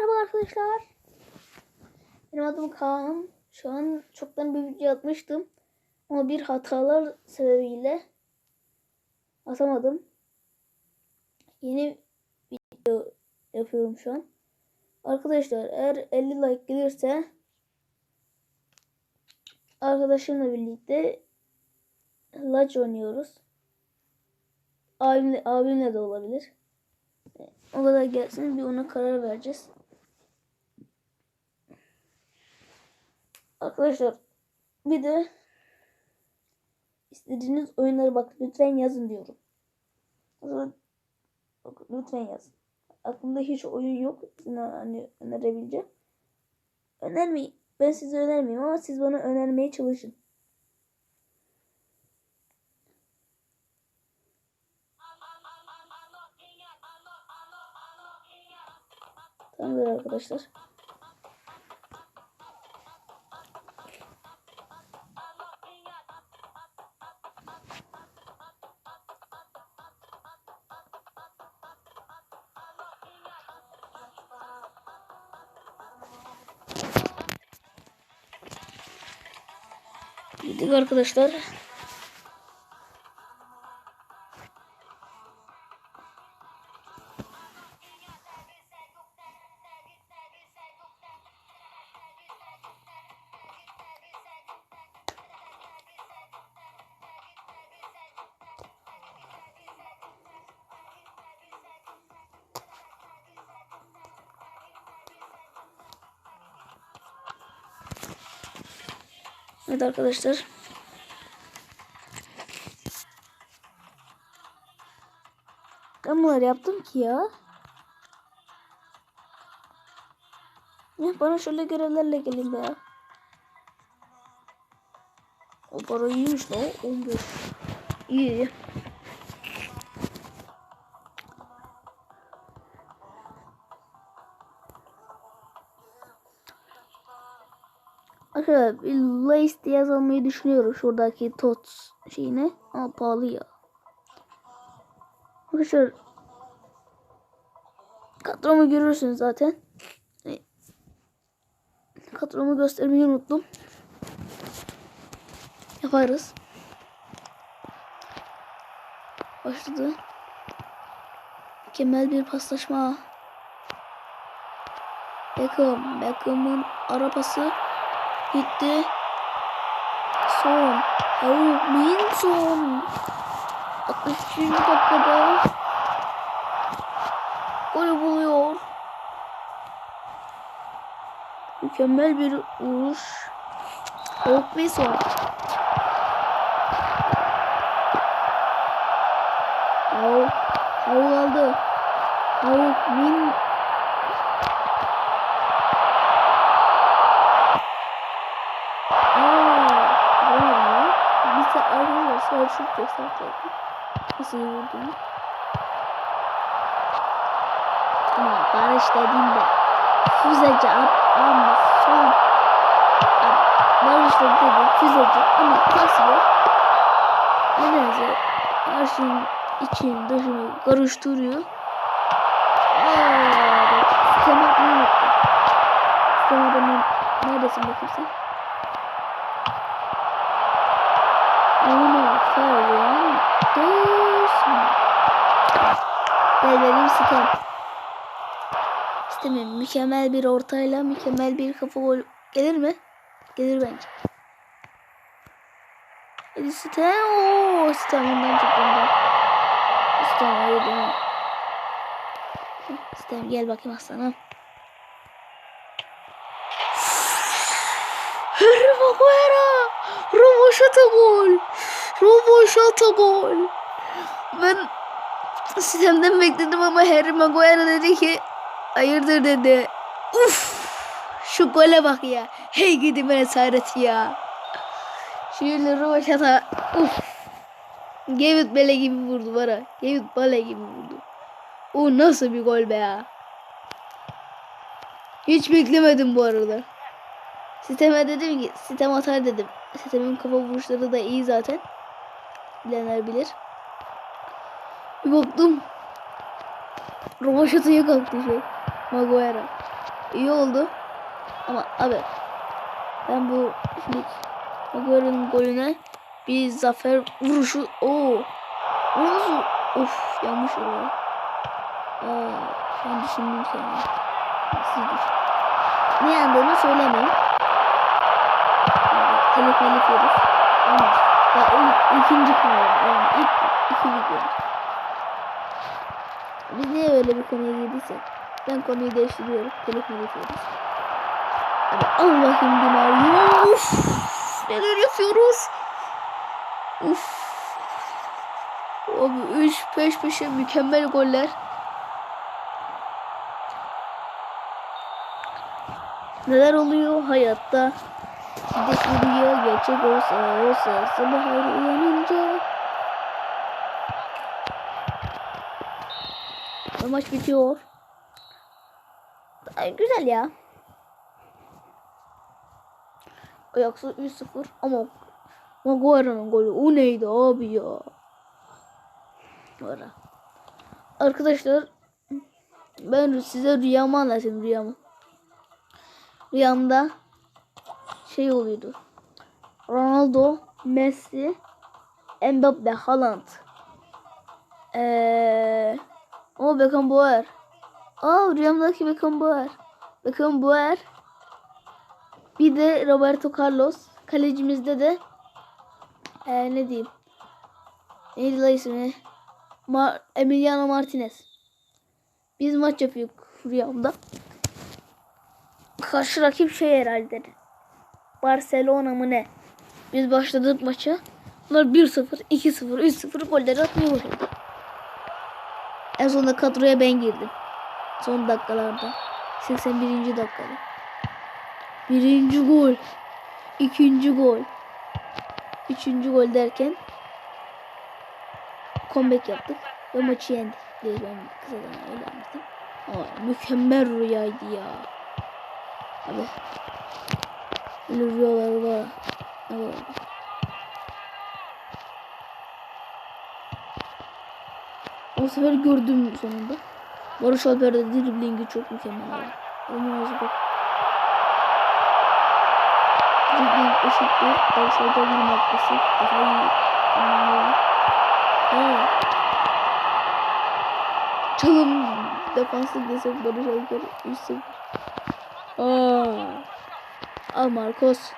Merhaba arkadaşlar. Benim adım Kaan. Şu an çoktan bir video atmıştım. Ama bir hatalar sebebiyle atamadım. Yeni video yapıyorum şu an. Arkadaşlar eğer 50 like gelirse arkadaşımla birlikte Lodge oynuyoruz. Abimle, abimle de olabilir. O kadar gelsin bir ona karar vereceğiz. Arkadaşlar bir de istediğiniz oyunları bak lütfen yazın diyorum. Lütfen yazın. Aklımda hiç oyun yok. Hani önerebileceğim. Önermeyin. Ben size önermeyeyim ama siz bana önermeye çalışın. Tamamdır arkadaşlar. Gittik arkadaşlar. Evet arkadaşlar. Bunları yaptım ki ya. Bana şöyle görevlerle gelin be ya. O para iyiymiş lan 15. İyi. Arkadaşlar bir Lace diye yazılmayı düşünüyorum şuradaki tot şeyine ama pahalı ya. Arkadaşlar kadromu görürsünüz zaten. E, Kadromu göstermeyi unuttum. Yaparız. Başladı. Mükemmel bir paslaşma. Beckham. Beckham'ın arabası gitti. Son. Oh, Minson. 63. dakikada golü buluyor. Mükemmel bir vuruş. Minson. Hulk. Hulk aldı. Hulk Min Aa, vuramadım ya. Bir tane Selçuk gösterdi. Nasıl vurduğunu. Ama Barış dediğimde füzeci ama son Barış da dedi füzeci ama kasıyor. Nedense her şeyin için dışını karıştırıyor. Aaa bak sistem atmayı unuttum. Sistem adamın neredesin bakayım sen? Bruno Fernandes. Gel benim sitem. Sitemim mükemmel bir ortayla mükemmel bir kafa gol gelir mi? Gelir bence. Hadi sitem. Ooo sitem ondan çıktı ondan. Sitem hayır değil? Sitem gel bakayım aslanım. Harry Maguire! Roboşata gol! Roboşata gol! Ben sistemden bekledim ama Harry Maguire dedi ki hayırdır dedi. Uf! Şu gole bak ya. Hey gidi ben esaret ya. Şöyle Roboşata uf! David Bale gibi vurdu bana. David Bale gibi vurdu. O nasıl bir gol be ya. Hiç beklemedim bu arada. Sisteme dedim ki sistem atar dedim. Sistemin kafa vuruşları da iyi zaten. Bilenler bilir. Bir baktım. Roboşataya kalktı şey. Maguire. İyi oldu. Ama abi ben bu şimdi Maguire'ın golüne bir zafer vuruşu. Oo. O nasıl? Of yanlış oraya. Aa, ben düşündüm seni. Siz düşün. Ne yandığını söylemeyeyim. Telif melif yeriz. Ya ilk, ikinci kanalım. Yani ilk iki video. Biz niye öyle bir konuya girdiysek? Ben konuyu değiştiriyorum. Melif yeriz. Hadi al bakayım Di Maria. Uf, neler yapıyoruz? Uf. Abi 3 peş peşe mükemmel goller. Neler oluyor hayatta? Şiddet vuruyor, gerçek olsa olsa sabah uyanınca. Ve maç bitiyor. Ay, güzel ya. Ayaksız 3-0 ama Maguire'ın golü o neydi abi ya? Ara. Arkadaşlar ben size rüyamı anlatayım rüyamı. Rüyamda şey oluyordu. Ronaldo, Messi, Mbappe, Haaland. Eee o Beckenbauer. Aa rüyamdaki Beckenbauer. Beckenbauer. Bir de Roberto Carlos. Kalecimizde de ee, ne diyeyim? Neydi la ismi? Mar Emiliano Martinez. Biz maç yapıyoruz rüyamda. Karşı rakip şey herhalde. Barcelona mı ne? Biz başladık maça. Bunlar 1-0, 2-0, 3-0 golleri atmaya başladı. En sonunda kadroya ben girdim. Son dakikalarda. 81. dakikada. Birinci gol. ikinci gol. Üçüncü gol derken comeback yaptık ve maçı yendik diye ben kısadan öyle anlattım. Ama mükemmel rüyaydı ya. Abi. Öyle rüyalar var. Var? O sefer gördüm sonunda. Barış Alper'de driblingi çok mükemmel abi. Ağzı bak. Dribling eşittir. Barış Alper bir markası. Daha iyi. Aa. Çalım defanslık desek Barış Alper 3-0. Aa. Al Marcos.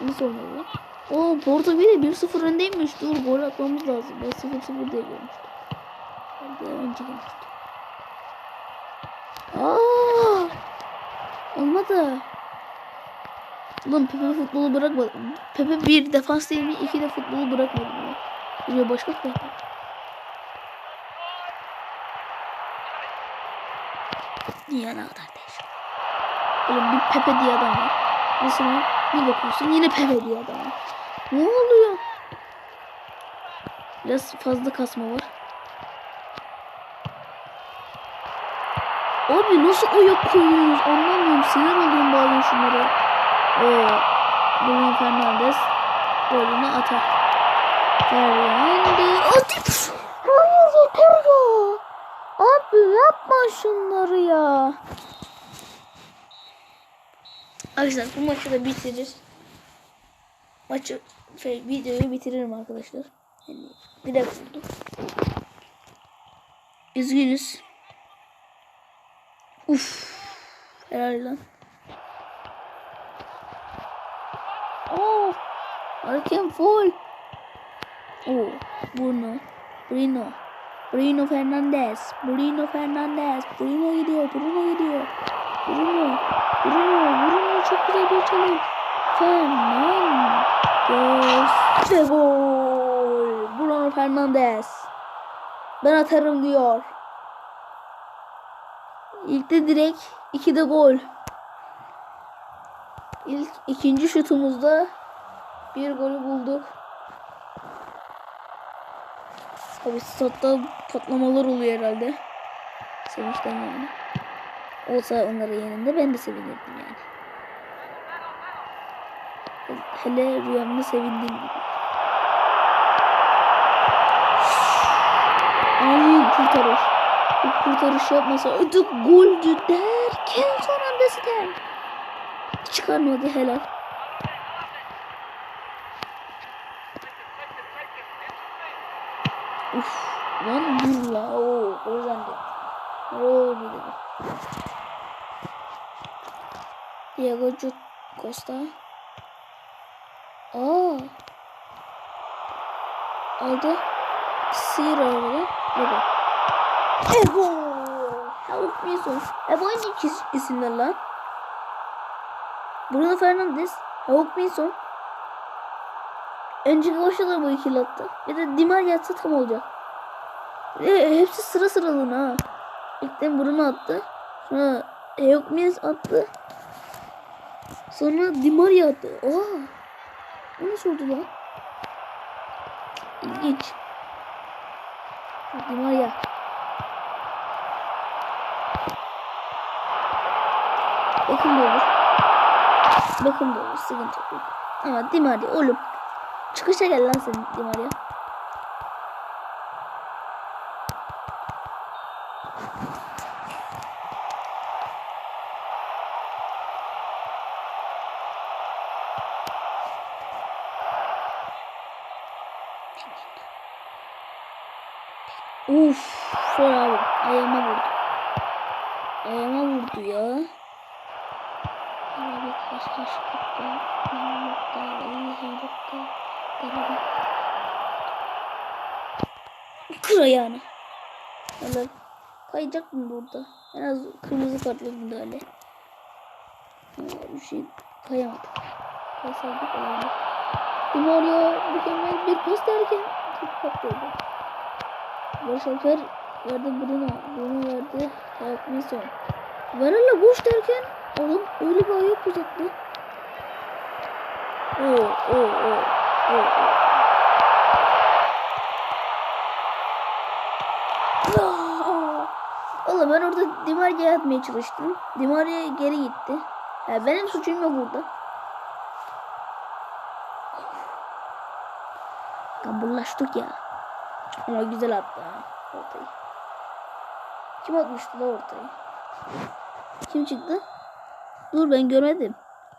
Nasıl olmadı? Oo Porto bir de 1-0 öndeymiş. Dur gol atmamız lazım. Ben 0-0 diye görmüştüm. Ben de önce görmüştüm. Aa! Olmadı. Ulan Pepe futbolu bırakmadı. Pepe bir defans değil mi? İki de futbolu bırakmadı. Ya. Buraya başka Pepe. Dünya ne kadar. Oğlum bir Pepe diye adam var. Mesela bir bakıyorsun yine Pepe diye adam var. Ne oluyor? Biraz fazla kasma var. Abi nasıl ayak koyuyoruz anlamıyorum. Sinir oluyorum bazen şunlara. Oo. Bruno Fernandes golünü atar. Fernandes. Ya. Abi yapma şunları ya. Arkadaşlar bu maçı da bitirir. Maçı şey videoyu bitiririm arkadaşlar. Yani direkt vurdum. Üzgünüz. Uf. Helal lan. Oh. Hakem full. Oh. Bruno. Bruno. Bruno Fernandes. Bruno Fernandes. Bruno gidiyor. Bruno gidiyor. Bruno. Bruno. Bruno çok güzel bir çalım. Fernandes. Ve gol. Bruno Fernandes. Ben atarım diyor. İlk de direkt iki de gol. İlk ikinci şutumuzda bir golü bulduk. Tabi statta patlamalar oluyor herhalde. Sevinçten yani. Olsa onların yanında ben de sevinirdim yani. Hele rüyamda sevindim. Ay kurtarır. Bu kurtarış yapmasaydık goldü derken son anda Sten. Çıkarmadı helal. Uf, lan dur la. Oo, oradan da. Oo, bir de. Diego Costa. Aa. Aldı. Sıyır arabada. Baba. Eho. Help me son. E bu aynı iki isimler lan. Bruno Fernandes. Help me son. Önceki maçta da bu ikili attı. Bir de Dimar yatsa tam olacak. E, hepsi sıra sıralığına ha. İlkten Bruno attı. Sonra Heukmins attı. Sonra Dimaria attı. Oha. O nasıl oldu lan? İlginç. Dimaria. Bakın da olur. Bakın olur. Sıkıntı yok. Ama Dimaria oğlum. Çıkışa gel lan sen Dimaria. Uf, şöyle abi. Ayağıma vurdu. Ayağıma vurdu ya. Kır ayağını. Valla kayacak mı burada? En az kırmızı kartlı müdahale. Bir şey kayamadı. Kaysaydık olabilir. Mario mükemmel bir pas derken top kaptırdı. Barış Alper verdi Bruno. Bruno verdi. Ayak Mason. Varela boş derken oğlum öyle bir ayak uzattı. Oo, oo, oo, oo, oo. Ben orada Dimaria'ya atmaya çalıştım. Dimaria geri gitti. Ya benim suçum yok burada. Kamburlaştık ya. Ama güzel attı ha ortayı. Kim atmıştı da ortayı? Kim çıktı? Dur ben görmedim.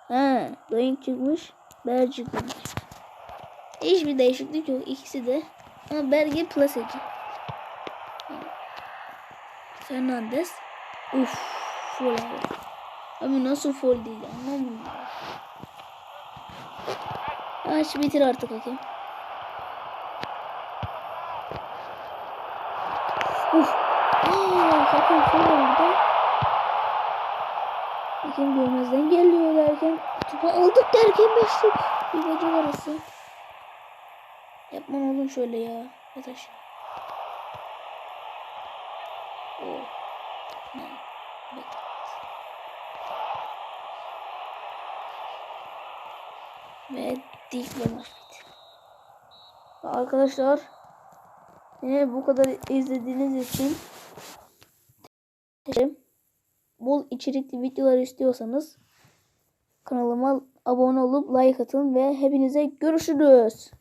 Ha, Doink çıkmış. Ber çıkmış. Hiçbir değişiklik yok. İkisi de. Ama Berge plaseci. Fernandes. Uf. Foul abi. Abi nasıl foul değil anlamıyorum. Aç bitir artık hakem. Uf. Foul oldu. Hakem görmezden geliyor derken topu aldık derken beşlik. Bir bacak arası. Yapman oğlum şöyle ya. Yat aşağı. Oh. Ne? Bekle. Arkadaşlar yine bu kadar izlediğiniz için teşekkür. Bol içerikli videolar istiyorsanız kanalıma abone olup like atın ve hepinize görüşürüz.